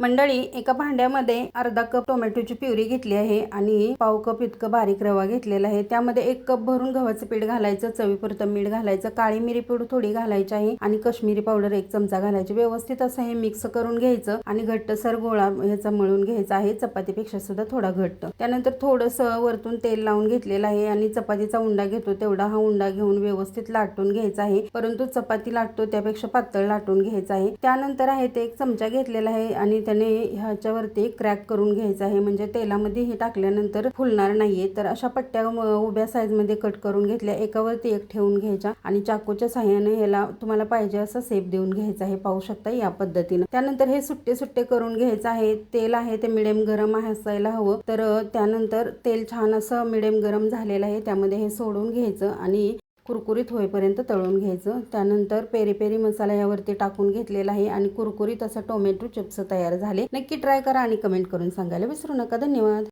मंडळी एका भांड्यामध्ये अर्धा कप टोमॅटोची प्युरी घेतली आहे आणि पाव कप इतकं बारीक रवा घेतलेला आहे. त्यामध्ये एक कप भरून गव्हाचं पीठ घालायचं चवीपुरतं मीठ घालायचं काळी मिरी पूड थोडी घालायची आहे आणि कश्मीरी पावडर एक चमचा घालायची. व्यवस्थित असं हे मिक्स करून घ्यायचं आणि घट्टसर गोळा ह्याचा मळून घ्यायचा आहे. चपातीपेक्षा सुद्धा थोडा घट्ट. त्यानंतर थोडंसं वरतून तेल लावून घेतलेलं आहे आणि चपातीचा उंडा घेतो. तेवढा हा उंडा घेऊन व्यवस्थित लाटून घ्यायचा आहे. परंतु चपाती लाटतो त्यापेक्षा पातळ लाटून घ्यायचा आहे. त्यानंतर आहे ते एक चमचा घेतलेला आहे आणि त्याने ह्याच्यावरती क्रॅक करून घ्यायचा आहे. म्हणजे तेलामध्ये हे टाकल्यानंतर फुलणार नाहीये. तर अशा पट्ट्या उभ्या साईजमध्ये कट करून घेतल्या. एकावरती एक ठेवून घ्यायच्या. आणि चाकूच्या साह्याने ह्याला तुम्हाला पाहिजे असं सेप देऊन घ्यायचं आहे. पाहू शकता या पद्धतीनं. त्यानंतर हे सुट्टे सुट्टे करून घ्यायचं आहे. तेल आहे ते मिडियम गरम असायला हवं. तर त्यानंतर तेल छान असं मिडियम गरम झालेलं आहे. त्यामध्ये हे सोडून घ्यायचं. आणि कुरकुरीत होईपर्यंत तळून घ्यायचं. त्यानंतर पेरी पेरी मसाला यावरती टाकून घेतलेला आहे आणि कुरकुरीत असं टोमॅटो चिप्स तयार झाले. नक्की ट्राय करा आणि कमेंट करून सांगायला विसरू नका. धन्यवाद.